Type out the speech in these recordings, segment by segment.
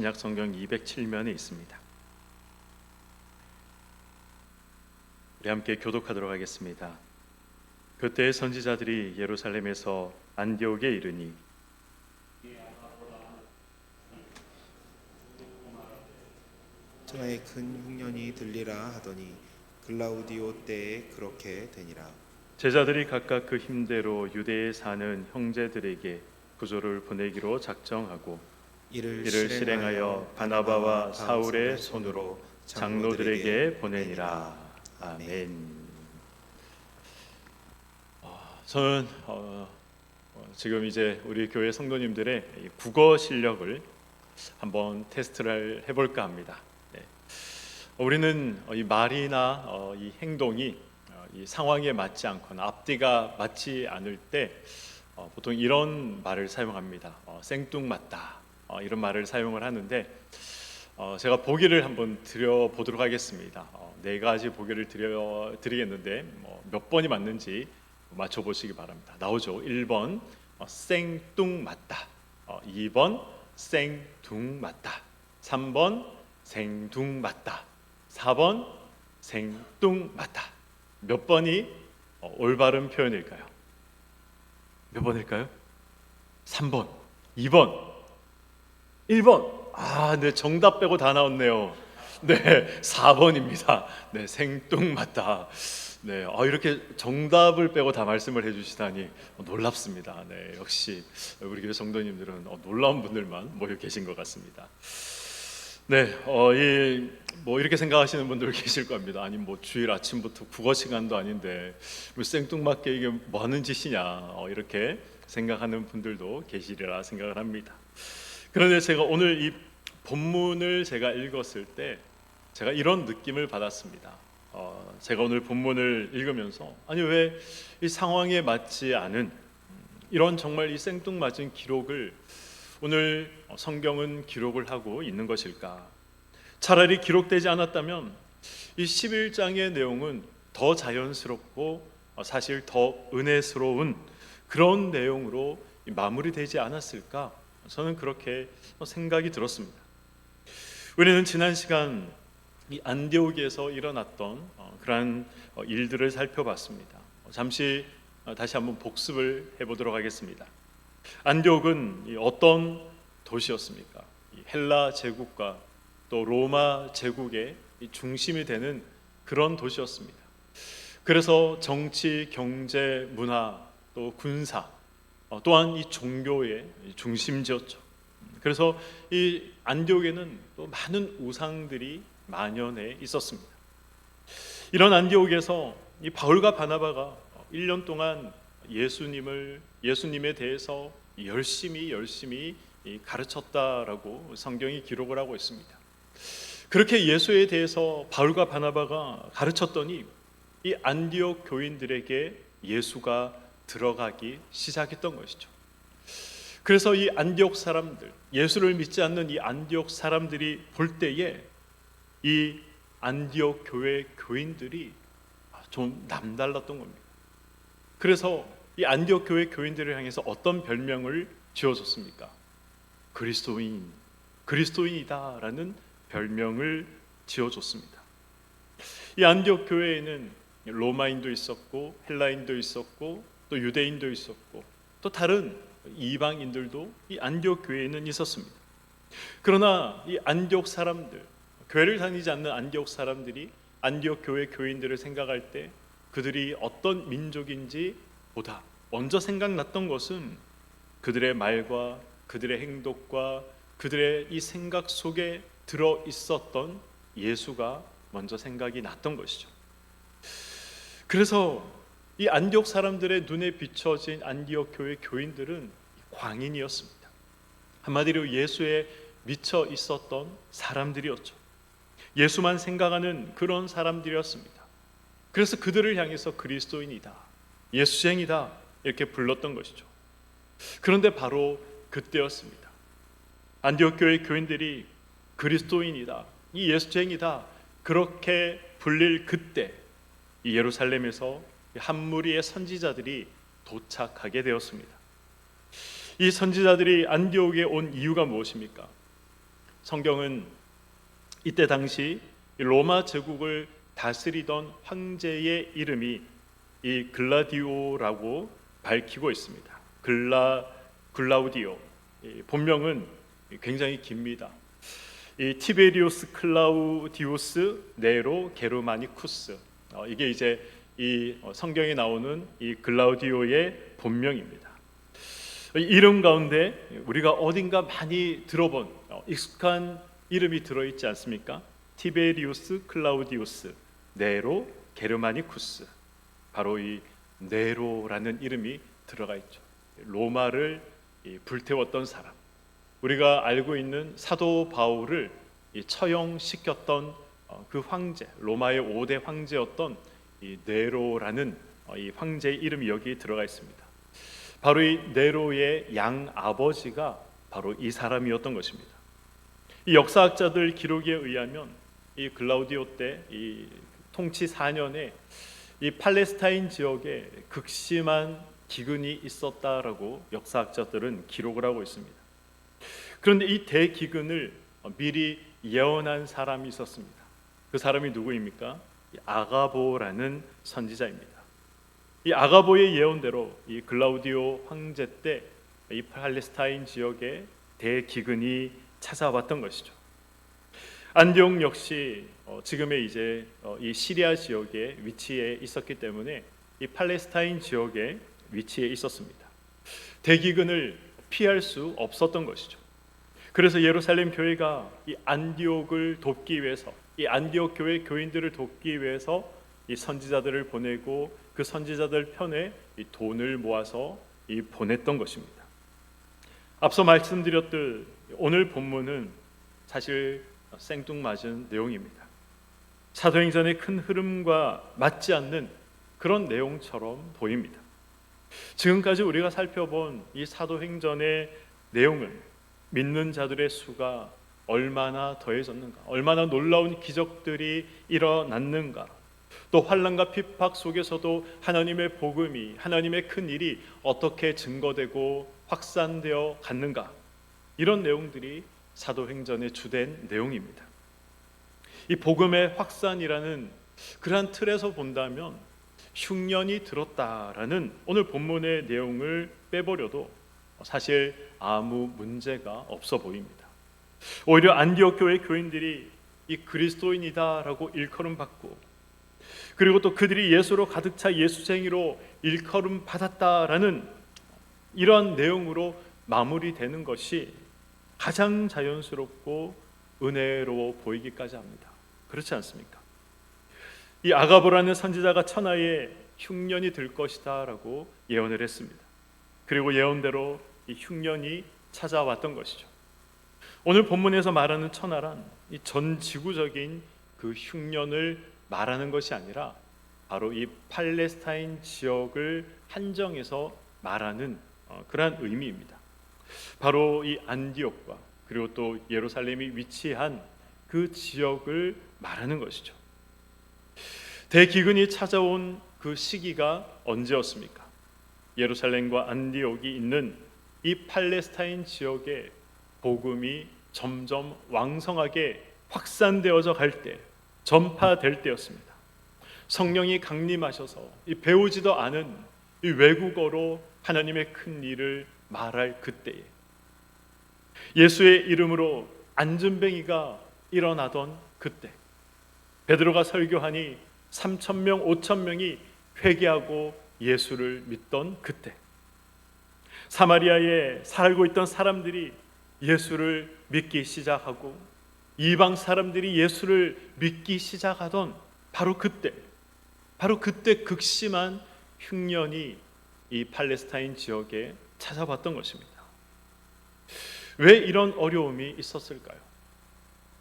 신약 성경 207면에 있습니다. 우리 함께 교독하도록 하겠습니다. 그때 선지자들이 예루살렘에서 안디옥에 이르니 전에 큰 흉년이 들리라 하더니 글라우디오 때에 그렇게 되니라. 제자들이 각각 그 힘대로 유대에 사는 형제들에게 구조를 보내기로 작정하고 이를, 이를 실행하여 바나바와 사울의 손으로 장로들에게 보내니라. 아멘. 어, 저는 어, 어, 지금 이제 우리 교회 성도님들의 이 국어 실력을 한번 테스트를 해볼까 합니다. 네. 어, 우리는 어, 이 말이나 어, 이 행동이 어, 이 상황에 맞지 않거나 앞뒤가 맞지 않을 때 어, 보통 이런 말을 사용합니다. 어, 생뚱맞다 어, 이런 말을 사용을 하는데 어, 제가 보기를 한번 드려 보도록 하겠습니다. 어, 네 가지 보기를 드려 드리겠는데 뭐, 몇 번이 맞는지 맞춰 보시기 바랍니다. 나오죠. 1번 어, 생뚱맞다. 어, 2번 생뚱맞다. 3번 생뚱맞다. 4번 생뚱맞다. 몇 번이 어, 올바른 표현일까요? 몇 번일까요? 3번, 2번, 1번. 아, 네, 정답 빼고 다 나왔네요. 네, 4번입니다. 네, 생뚱맞다. 네, 아, 이렇게 정답을 빼고 다 말씀을 해주시다니 어, 놀랍습니다. 네, 역시 우리 교회 성도님들은 어, 놀라운 분들만 모여 계신 것 같습니다. 네, 어, 이, 뭐 이렇게 생각하시는 분들 계실 겁니다. 아니 뭐 주일 아침부터 국어 시간도 아닌데 뭐 생뚱맞게 이게 뭐 하는 짓이냐 어, 이렇게 생각하는 분들도 계시리라 생각을 합니다. 그런데 제가 오늘 이 본문을 제가 읽었을 때 제가 이런 느낌을 받았습니다. 어, 제가 오늘 본문을 읽으면서 아니 왜 이 상황에 맞지 않은 음, 이런 정말 이 생뚱맞은 기록을 오늘 성경은 기록을 하고 있는 것일까? 차라리 기록되지 않았다면 이 11장의 내용은 더 자연스럽고 어, 사실 더 은혜스러운 그런 내용으로 마무리되지 않았을까? 저는 그렇게 생각이 들었습니다. 우리는 지난 시간 이 안디옥에서 일어났던 어, 그러한 어, 일들을 살펴봤습니다. 어, 잠시 어, 다시 한번 복습을 해보도록 하겠습니다. 안디옥은 이 어떤 도시였습니까? 이 헬라 제국과 또 로마 제국의 이 중심이 되는 그런 도시였습니다. 그래서 정치, 경제, 문화, 또 군사, 어, 또한 이 종교의 중심지였죠. 그래서 이 안디옥에는 또 많은 우상들이 만연해 있었습니다. 이런 안디옥에서 이 바울과 바나바가 1년 동안 예수님을 예수님에 대해서 열심히 열심히 이 가르쳤다라고 성경이 기록을 하고 있습니다. 그렇게 예수에 대해서 바울과 바나바가 가르쳤더니 이 안디옥 교인들에게 예수가 들어가기 시작했던 것이죠. 그래서 이 안디옥 사람들, 예수를 믿지 않는 이 안디옥 사람들이 볼 때에 이 안디옥 교회 교인들이 좀 남달랐던 겁니다. 그래서 이 안디옥 교회 교인들을 향해서 어떤 별명을 지어줬습니까? 그리스도인, 그리스도인이다라는 별명을 지어줬습니다. 이 안디옥 교회에는 로마인도 있었고 헬라인도 있었고 또 유대인도 있었고 또 다른 이방인들도 이 안디옥 교회에는 있었습니다. 그러나 이 안디옥 사람들, 교회를 다니지 않는 안디옥 사람들이 안디옥 교회 교인들을 생각할 때 그들이 어떤 민족인지 보다 먼저 생각났던 것은 그들의 말과 그들의 행동과 그들의 이 생각 속에 들어 있었던 예수가 먼저 생각이 났던 것이죠. 그래서 이 안디옥 사람들의 눈에 비춰진 안디옥 교회 교인들은 광인이었습니다. 한마디로 예수에 미쳐 있었던 사람들이었죠. 예수만 생각하는 그런 사람들이었습니다. 그래서 그들을 향해서 그리스도인이다, 예수쟁이다 이렇게 불렀던 것이죠. 그런데 바로 그때였습니다. 안디옥 교회 교인들이 그리스도인이다, 이 예수쟁이다 그렇게 불릴 그때 이 예루살렘에서 한 무리의 선지자들이 도착하게 되었습니다. 이 선지자들이 안디옥에 온 이유가 무엇입니까? 성경은 이때 당시 이 로마 제국을 다스리던 황제의 이름이 이 글라디오라고 밝히고 있습니다. 글라 글라우디오 이 본명은 굉장히 깁니다. 이 티베리오스 클라우디우스 네로 게르마니쿠스 어, 이게 이제 이 어, 성경에 나오는 이 글라우디오의 본명입니다. 이 이름 가운데 우리가 어딘가 많이 들어본 어, 익숙한 이름이 들어있지 않습니까? 티베리우스 클라우디우스 네로 게르마니쿠스 바로 이 네로라는 이름이 들어가 있죠. 로마를 이 불태웠던 사람. 우리가 알고 있는 사도 바울을 이 처형시켰던 어, 그 황제, 로마의 5대 황제였던 이 네로라는 어, 이 황제의 이름이 여기 들어가 있습니다. 바로 이 네로의 양 아버지가 바로 이 사람이었던 것입니다. 이 역사학자들 기록에 의하면 이 글라우디오 때 이 통치 4년에 이 팔레스타인 지역에 극심한 기근이 있었다라고 역사학자들은 기록을 하고 있습니다. 그런데 이 대기근을 미리 예언한 사람이 있었습니다. 그 사람이 누구입니까? 이 아가보라는 선지자입니다. 이 아가보의 예언대로 이 글라우디오 황제 때 이 팔레스타인 지역에 대기근이 찾아왔던 것이죠. 안디옥 역시 어, 지금의 이제 어, 이 시리아 지역에 위치해 있었기 때문에 이 팔레스타인 지역에 위치해 있었습니다. 대기근을 피할 수 없었던 것이죠. 그래서 예루살렘 교회가 이 안디옥을 돕기 위해서 이 안디옥 교회 교인들을 돕기 위해서 이 선지자들을 보내고 그 선지자들 편에 이 돈을 모아서 이 보냈던 것입니다. 앞서 말씀드렸듯 오늘 본문은 사실 생뚱맞은 내용입니다. 사도행전의 큰 흐름과 맞지 않는 그런 내용처럼 보입니다. 지금까지 우리가 살펴본 이 사도행전의 내용은 믿는 자들의 수가 얼마나 더해졌는가, 얼마나 놀라운 기적들이 일어났는가, 또 환란과 핍박 속에서도 하나님의 복음이 하나님의 큰 일이 어떻게 증거되고 확산되어 갔는가 이런 내용들이 사도행전의 주된 내용입니다. 이 복음의 확산이라는 그러한 틀에서 본다면 흉년이 들었다라는 오늘 본문의 내용을 빼버려도 사실 아무 문제가 없어 보입니다. 오히려 안디옥 교회 교인들이 이 그리스도인이다라고 일컬음 받고 그리고 또 그들이 예수로 가득 차 예수쟁이로 일컬음 받았다라는 이러한 내용으로 마무리되는 것이 가장 자연스럽고 은혜로워 보이기까지 합니다. 그렇지 않습니까? 이 아가보라는 선지자가 천하에 흉년이 들 것이다라고 예언을 했습니다. 그리고 예언대로 이 흉년이 찾아왔던 것이죠. 오늘 본문에서 말하는 천하란 이 전 지구적인 그 흉년을 말하는 것이 아니라 바로 이 팔레스타인 지역을 한정해서 말하는 어, 그러한 의미입니다. 바로 이 안디옥과 그리고 또 예루살렘이 위치한 그 지역을 말하는 것이죠. 대기근이 찾아온 그 시기가 언제였습니까? 예루살렘과 안디옥이 있는 이 팔레스타인 지역에 복음이 점점 왕성하게 확산되어져 갈 때, 전파될 때였습니다. 성령이 강림하셔서 이 배우지도 않은 이 외국어로 하나님의 큰 일을 말할 그때에 예수의 이름으로 안전뱅이가 일어나던 그때 베드로가 설교하니 3천 명, 5천 명이 회개하고 예수를 믿던 그때 사마리아에 살고 있던 사람들이 예수를 믿기 시작하고 이방 사람들이 예수를 믿기 시작하던 바로 그때 바로 그때 극심한 흉년이 이 팔레스타인 지역에 찾아봤던 것입니다. 왜 이런 어려움이 있었을까요?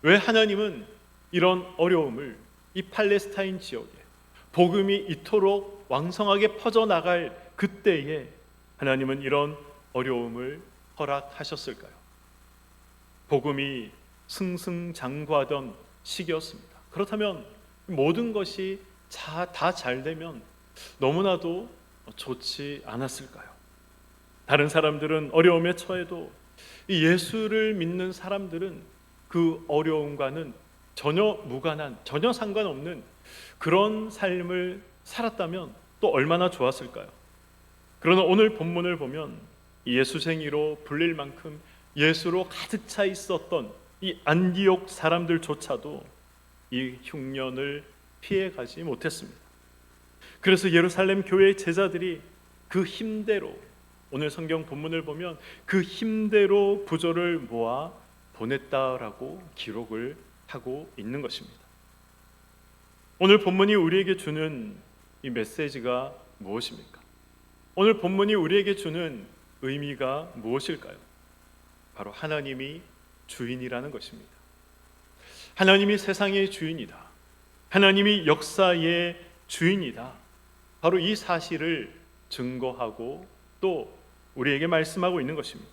왜 하나님은 이런 어려움을 이 팔레스타인 지역에 복음이 이토록 왕성하게 퍼져나갈 그때에 하나님은 이런 어려움을 허락하셨을까요? 복음이 승승장구하던 시기였습니다. 그렇다면 모든 것이 다 잘 되면 너무나도 좋지 않았을까요? 다른 사람들은 어려움에 처해도 이 예수를 믿는 사람들은 그 어려움과는 전혀 무관한 전혀 상관없는 그런 삶을 살았다면 또 얼마나 좋았을까요? 그러나 오늘 본문을 보면 예수쟁이로 불릴 만큼 예수로 가득 차 있었던 이 안디옥 사람들조차도 이 흉년을 피해 가지 못했습니다. 그래서 예루살렘 교회 제자들이 그 힘대로 오늘 성경 본문을 보면 그 힘대로 부조를 모아 보냈다라고 기록을 하고 있는 것입니다. 오늘 본문이 우리에게 주는 이 메시지가 무엇입니까? 오늘 본문이 우리에게 주는 의미가 무엇일까요? 바로 하나님이 주인이라는 것입니다. 하나님이 세상의 주인이다. 하나님이 역사의 주인이다. 바로 이 사실을 증거하고 또 우리에게 말씀하고 있는 것입니다.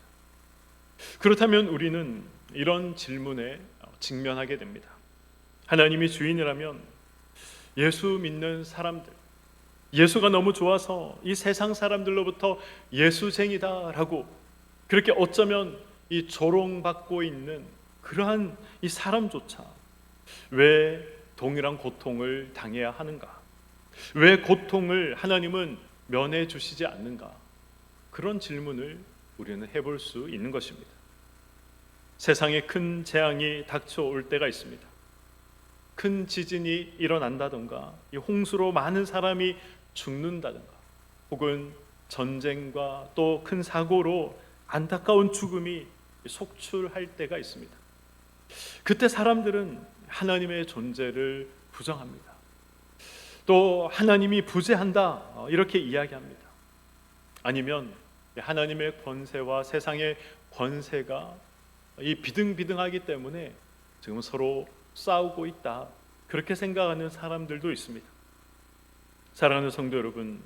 그렇다면 우리는 이런 질문에 직면하게 됩니다. 하나님이 주인이라면 예수 믿는 사람들, 예수가 너무 좋아서 이 세상 사람들로부터 예수쟁이다라고 그렇게 어쩌면 이 조롱받고 있는 그러한 이 사람조차 왜 동일한 고통을 당해야 하는가? 왜 고통을 하나님은 면해 주시지 않는가? 그런 질문을 우리는 해볼 수 있는 것입니다. 세상에 큰 재앙이 닥쳐올 때가 있습니다. 큰 지진이 일어난다던가, 이 홍수로 많은 사람이 죽는다던가, 혹은 전쟁과 또 큰 사고로 안타까운 죽음이 속출할 때가 있습니다. 그때 사람들은 하나님의 존재를 부정합니다. 또 하나님이 부재한다 어, 이렇게 이야기합니다. 아니면 하나님의 권세와 세상의 권세가 이 비등비등하기 때문에 지금 서로 싸우고 있다 그렇게 생각하는 사람들도 있습니다. 사랑하는 성도 여러분,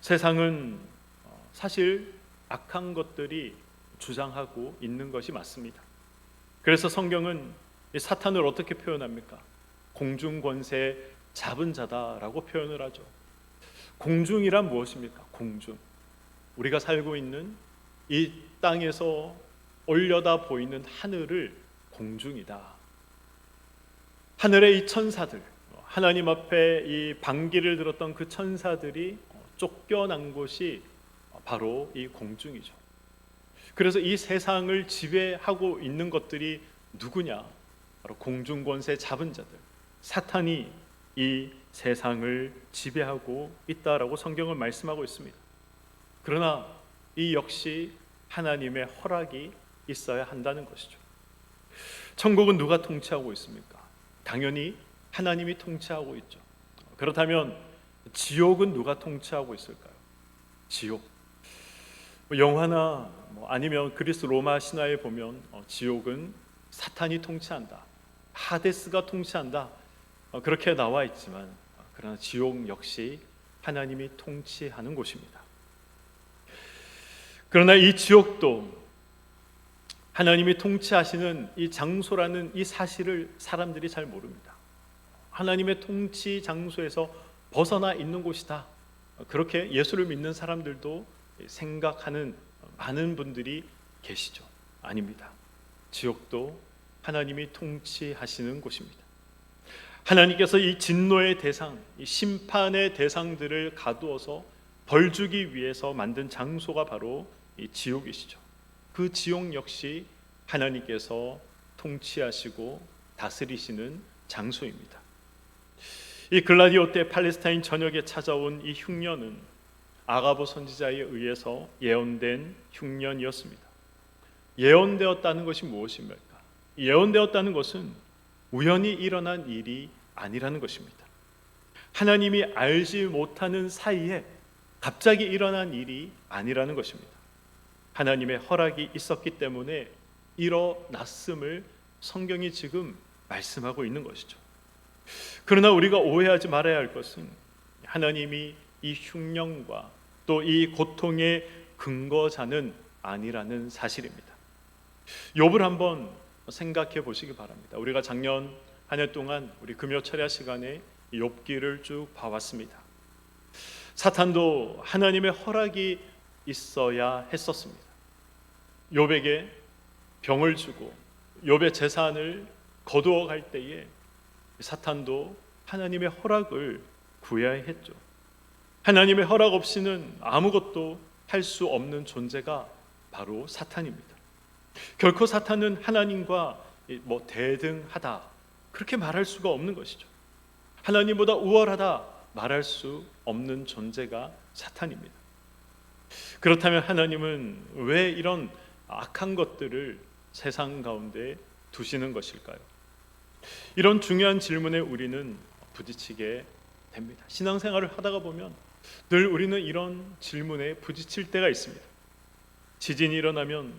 세상은 어, 사실 악한 것들이 주장하고 있는 것이 맞습니다. 그래서 성경은 이 사탄을 어떻게 표현합니까? 공중 권세 잡은 자다라고 표현을 하죠. 공중이란 무엇입니까? 공중. 우리가 살고 있는 이 땅에서 올려다 보이는 하늘을 공중이다. 하늘의 이 천사들, 하나님 앞에 이 방기를 들었던 그 천사들이 쫓겨난 곳이 바로 이 공중이죠. 그래서 이 세상을 지배하고 있는 것들이 누구냐? 바로 공중 권세 잡은 자들. 사탄이 이 세상을 지배하고 있다라고 성경은 말씀하고 있습니다. 그러나 이 역시 하나님의 허락이 있어야 한다는 것이죠. 천국은 누가 통치하고 있습니까? 당연히 하나님이 통치하고 있죠. 그렇다면 지옥은 누가 통치하고 있을까요? 지옥. 뭐 영화나 뭐 아니면 그리스 로마 신화에 보면 어, 지옥은 사탄이 통치한다. 하데스가 통치한다. 어, 그렇게 나와 있지만 어, 그러나 지옥 역시 하나님이 통치하는 곳입니다. 그러나 이 지옥도 하나님이 통치하시는 이 장소라는 이 사실을 사람들이 잘 모릅니다. 하나님의 통치 장소에서 벗어나 있는 곳이다. 어, 그렇게 예수를 믿는 사람들도 생각하는 많은 분들이 계시죠. 아닙니다. 지옥도 하나님이 통치하시는 곳입니다. 하나님께서 이 진노의 대상, 이 심판의 대상들을 가두어서 벌 주기 위해서 만든 장소가 바로 이 지옥이시죠. 그 지옥 역시 하나님께서 통치하시고 다스리시는 장소입니다. 이 글라디오 때 팔레스타인 전역에 찾아온 이 흉년은 아가보 선지자에 의해서 예언된 흉년이었습니다. 예언되었다는 것이 무엇입니까? 예언되었다는 것은 우연히 일어난 일이 아니라는 것입니다. 하나님이 알지 못하는 사이에 갑자기 일어난 일이 아니라는 것입니다. 하나님의 허락이 있었기 때문에 일어났음을 성경이 지금 말씀하고 있는 것이죠. 그러나 우리가 오해하지 말아야 할 것은 하나님이 이 흉령과 또 이 고통의 근거자는 아니라는 사실입니다. 욥을 한번 생각해 보시기 바랍니다. 우리가 작년 한 해 동안 우리 금요 철야 시간에 욥기를 쭉 봐왔습니다. 사탄도 하나님의 허락이 있어야 했었습니다. 욥에게 병을 주고 욥의 재산을 거두어 갈 때에 사탄도 하나님의 허락을 구해야 했죠. 하나님의 허락 없이는 아무것도 할 수 없는 존재가 바로 사탄입니다. 결코 사탄은 하나님과 뭐 대등하다 그렇게 말할 수가 없는 것이죠. 하나님보다 우월하다 말할 수 없는 존재가 사탄입니다. 그렇다면 하나님은 왜 이런 악한 것들을 세상 가운데 두시는 것일까요? 이런 중요한 질문에 우리는 부딪히게 됩니다. 신앙생활을 하다가 보면 늘 우리는 이런 질문에 부딪힐 때가 있습니다. 지진이 일어나면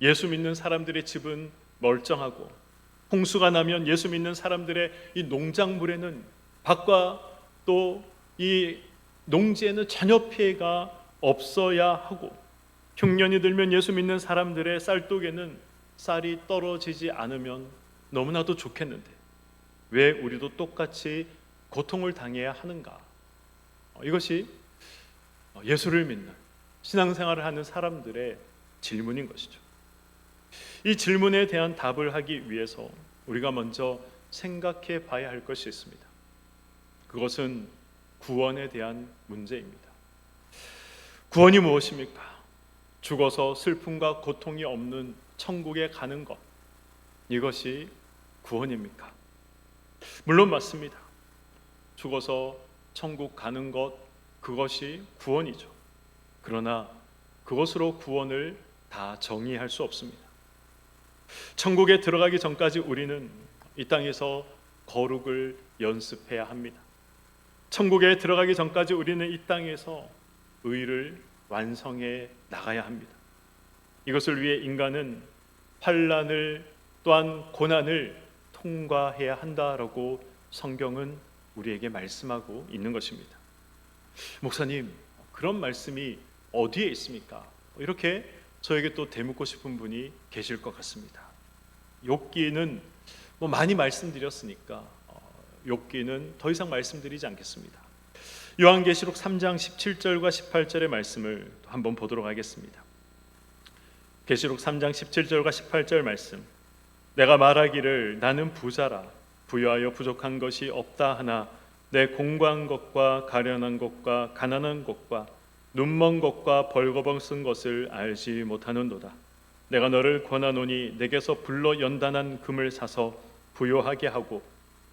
예수 믿는 사람들의 집은 멀쩡하고 홍수가 나면 예수 믿는 사람들의 이 농작물에는 밭과 또 이 농지에는 전혀 피해가 없어야 하고 흉년이 들면 예수 믿는 사람들의 쌀독에는 쌀이 떨어지지 않으면 너무나도 좋겠는데 왜 우리도 똑같이 고통을 당해야 하는가? 어, 이것이 예수를 믿는 신앙생활을 하는 사람들의 질문인 것이죠. 이 질문에 대한 답을 하기 위해서 우리가 먼저 생각해 봐야 할 것이 있습니다. 그것은 구원에 대한 문제입니다. 구원이 무엇입니까? 죽어서 슬픔과 고통이 없는 천국에 가는 것. 이것이 구원입니까? 물론 맞습니다. 죽어서 천국 가는 것 그것이 구원이죠. 그러나 그것으로 구원을 다 정의할 수 없습니다. 천국에 들어가기 전까지 우리는 이 땅에서 거룩을 연습해야 합니다. 천국에 들어가기 전까지 우리는 이 땅에서 의를 완성해 나가야 합니다. 이것을 위해 인간은 환란을 또한 고난을 통과해야 한다라고 성경은 우리에게 말씀하고 있는 것입니다. 목사님, 그런 말씀이 어디에 있습니까? 이렇게 저에게 또 대묻고 싶은 분이 계실 것 같습니다. 욥기는 뭐 많이 말씀드렸으니까 어, 욥기는 더 이상 말씀드리지 않겠습니다. 요한계시록 3장 17절과 18절의 말씀을 한번 보도록 하겠습니다. 계시록 3장 17절과 18절 말씀. 내가 말하기를 나는 부자라 부여하여 부족한 것이 없다 하나 내 공고한 것과 가련한 것과 가난한 것과 눈먼 것과 벌거벗은 것을 알지 못하는도다. 내가 너를 권하노니 내게서 불러 연단한 금을 사서 부요하게 하고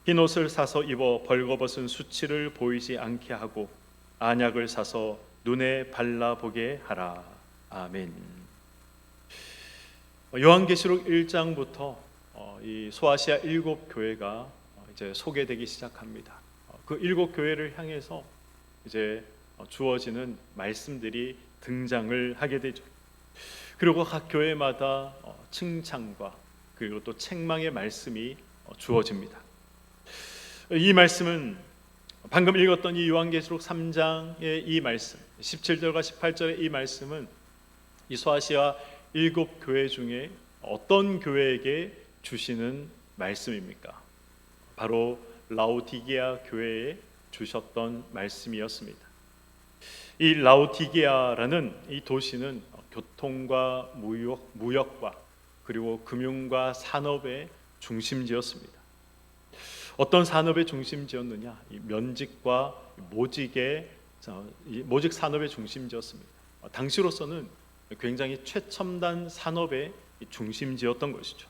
흰 옷을 사서 입어 벌거벗은 수치를 보이지 않게 하고 안약을 사서 눈에 발라 보게 하라. 아멘. 요한계시록 1장부터 어, 이 소아시아 일곱 교회가 어, 이제 소개되기 시작합니다. 어, 그 일곱 교회를 향해서 이제 주어지는 말씀들이 등장을 하게 되죠. 그리고 각 교회마다 칭찬과 그리고 또 책망의 말씀이 주어집니다. 이 말씀은 방금 읽었던 이 요한계시록 3장의 이 말씀, 17절과 18절의 이 말씀은 이 소아시아 일곱 교회 중에 어떤 교회에게 주시는 말씀입니까? 바로 라오디게아 교회에 주셨던 말씀이었습니다. 이 라오디게아라는 이 도시는 교통과 무역, 무역과 그리고 금융과 산업의 중심지였습니다. 어떤 산업의 중심지였느냐? 면직과 모직의 모직 산업의 중심지였습니다. 당시로서는 굉장히 최첨단 산업의 중심지였던 것이죠.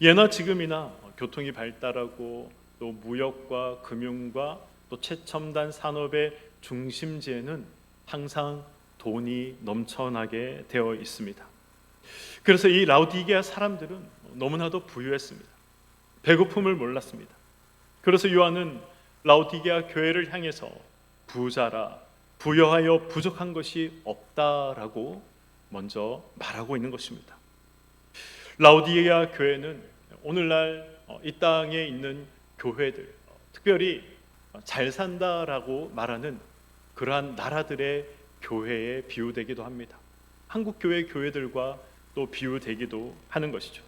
예나 지금이나 교통이 발달하고 또 무역과 금융과 또 최첨단 산업의 중심지에는 항상 돈이 넘쳐나게 되어 있습니다. 그래서 이 라우디게아 사람들은 너무나도 부유했습니다. 배고픔을 몰랐습니다. 그래서 요한은 라우디게아 교회를 향해서 부자라 부여하여 부족한 것이 없다라고 먼저 말하고 있는 것입니다. 라우디게아 교회는 오늘날 어, 이 땅에 있는 교회들, 어, 특별히 잘 산다라고 말하는 그러한 나라들의 교회에 비유되기도 합니다. 한국 교회 교회들과 또 비유되기도 하는 것이죠.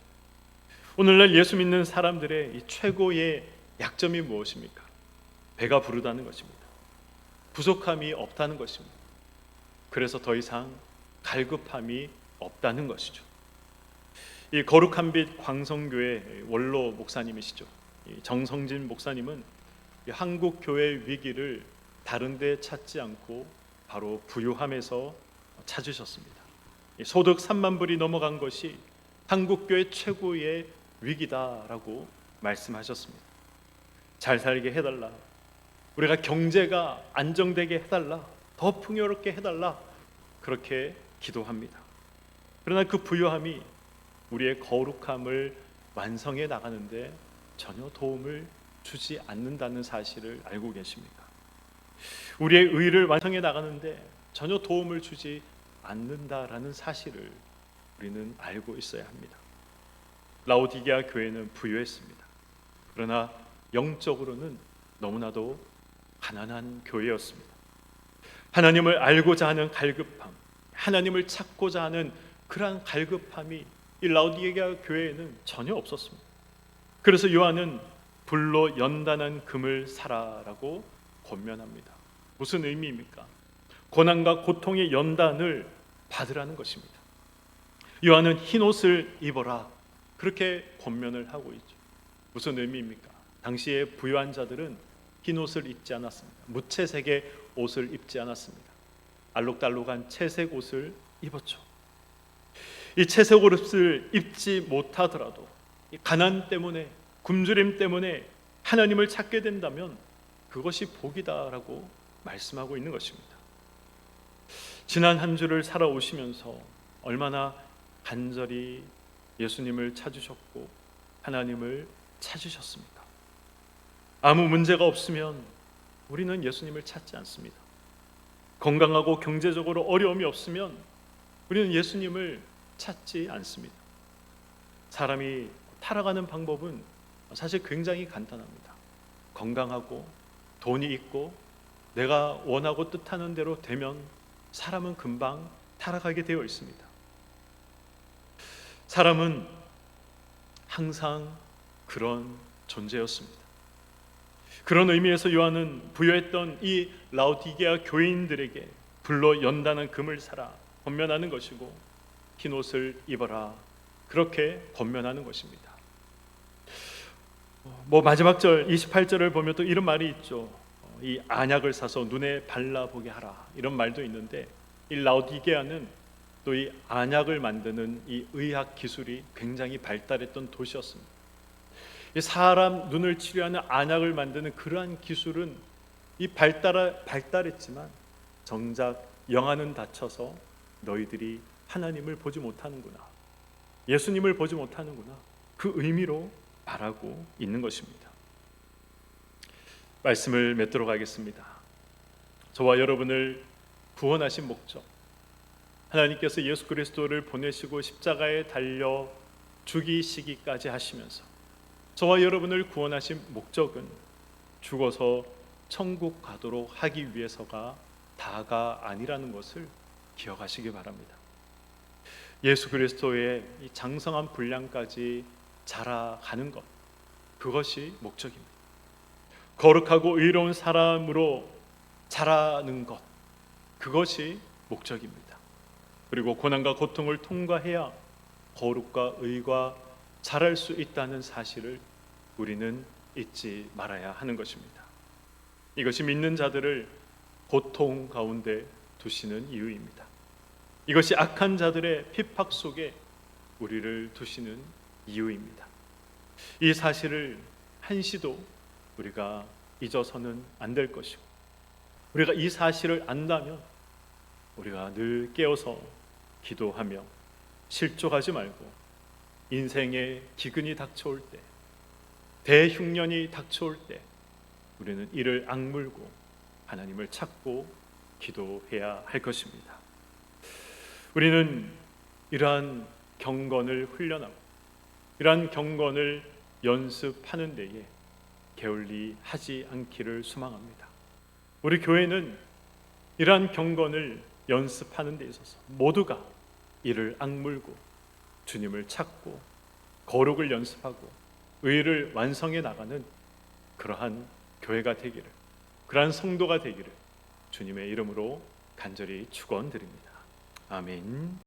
오늘날 예수 믿는 사람들의 이 최고의 약점이 무엇입니까? 배가 부르다는 것입니다. 부족함이 없다는 것입니다. 그래서 더 이상 갈급함이 없다는 것이죠. 이 거룩한 빛 광성교회 원로 목사님이시죠. 이 정성진 목사님은 이 한국 교회 위기를 다른 데 찾지 않고 바로 부유함에서 찾으셨습니다. 이 소득 3만 불이 넘어간 것이 한국 교회 최고의 위기다라고 말씀하셨습니다. 잘 살게 해달라. 우리가 경제가 안정되게 해달라. 더 풍요롭게 해달라. 그렇게 기도합니다. 그러나 그 부유함이 우리의 거룩함을 완성해 나가는데 전혀 도움을 주지 않는다는 사실을 알고 계십니까? 우리의 의를 완성해 나가는데 전혀 도움을 주지 않는다라는 사실을 우리는 알고 있어야 합니다. 라오디게아 교회는 부유했습니다. 그러나 영적으로는 너무나도 가난한 교회였습니다. 하나님을 알고자 하는 갈급함, 하나님을 찾고자 하는 그러한 갈급함이 이 라오디게아 교회에는 전혀 없었습니다. 그래서 요한은 불로 연단한 금을 사라라고 권면합니다. 무슨 의미입니까? 고난과 고통의 연단을 받으라는 것입니다. 요한은 흰 옷을 입어라 그렇게 권면을 하고 있죠. 무슨 의미입니까? 당시에 부유한 자들은 흰 옷을 입지 않았습니다. 무채색의 옷을 입지 않았습니다. 알록달록한 채색 옷을 입었죠. 이 채색 옷을 입지 못하더라도 이 가난 때문에 굶주림 때문에 하나님을 찾게 된다면 그것이 복이다라고 말씀하고 있는 것입니다. 지난 한 주를 살아오시면서 얼마나 간절히 예수님을 찾으셨고 하나님을 찾으셨습니까? 아무 문제가 없으면 우리는 예수님을 찾지 않습니다. 건강하고 경제적으로 어려움이 없으면 우리는 예수님을 찾지 않습니다. 사람이 타락하는 방법은 사실 굉장히 간단합니다. 건강하고 돈이 있고 내가 원하고 뜻하는 대로 되면 사람은 금방 타락하게 되어 있습니다. 사람은 항상 그런 존재였습니다. 그런 의미에서 요한은 부여했던 이 라오디게아 교인들에게 불로 연단한 금을 사라 권면하는 것이고 흰 옷을 입어라 그렇게 권면하는 것입니다. 뭐 마지막 절 28절을 보면 또 이런 말이 있죠. 어, 이 안약을 사서 눈에 발라 보게 하라 이런 말도 있는데 이 라오디게아는 또 이 안약을 만드는 이 의학 기술이 굉장히 발달했던 도시였습니다. 이 사람 눈을 치료하는 안약을 만드는 그러한 기술은 이 발달 발달했지만 정작 영안은 닫혀서 너희들이 하나님을 보지 못하는구나. 예수님을 보지 못하는구나. 그 의미로 말하고 있는 것입니다. 말씀을 맺도록 하겠습니다. 저와 여러분을 구원하신 목적 하나님께서 예수 그리스도를 보내시고 십자가에 달려 죽이시기까지 하시면서 저와 여러분을 구원하신 목적은 죽어서 천국 가도록 하기 위해서가 다가 아니라는 것을 기억하시기 바랍니다. 예수 그리스도의 이 장성한 분량까지 자라가는 것 그것이 목적입니다. 거룩하고 의로운 사람으로 자라는 것 그것이 목적입니다. 그리고 고난과 고통을 통과해야 거룩과 의가 자랄 수 있다는 사실을 우리는 잊지 말아야 하는 것입니다. 이것이 믿는 자들을 고통 가운데 두시는 이유입니다. 이것이 악한 자들의 핍박 속에 우리를 두시는 이유입니다. 이 사실을 한시도 우리가 잊어서는 안 될 것이고 우리가 이 사실을 안다면 우리가 늘 깨어서 기도하며 실족하지 말고 인생의 기근이 닥쳐올 때 대흉년이 닥쳐올 때 우리는 이를 악물고 하나님을 찾고 기도해야 할 것입니다. 우리는 이러한 경건을 훈련하고 이러한 경건을 연습하는 데에 게을리 하지 않기를 소망합니다. 우리 교회는 이러한 경건을 연습하는 데 있어서 모두가 이를 악물고 주님을 찾고 거룩을 연습하고 의를 완성해 나가는 그러한 교회가 되기를 그러한 성도가 되기를 주님의 이름으로 간절히 축원드립니다. 아멘.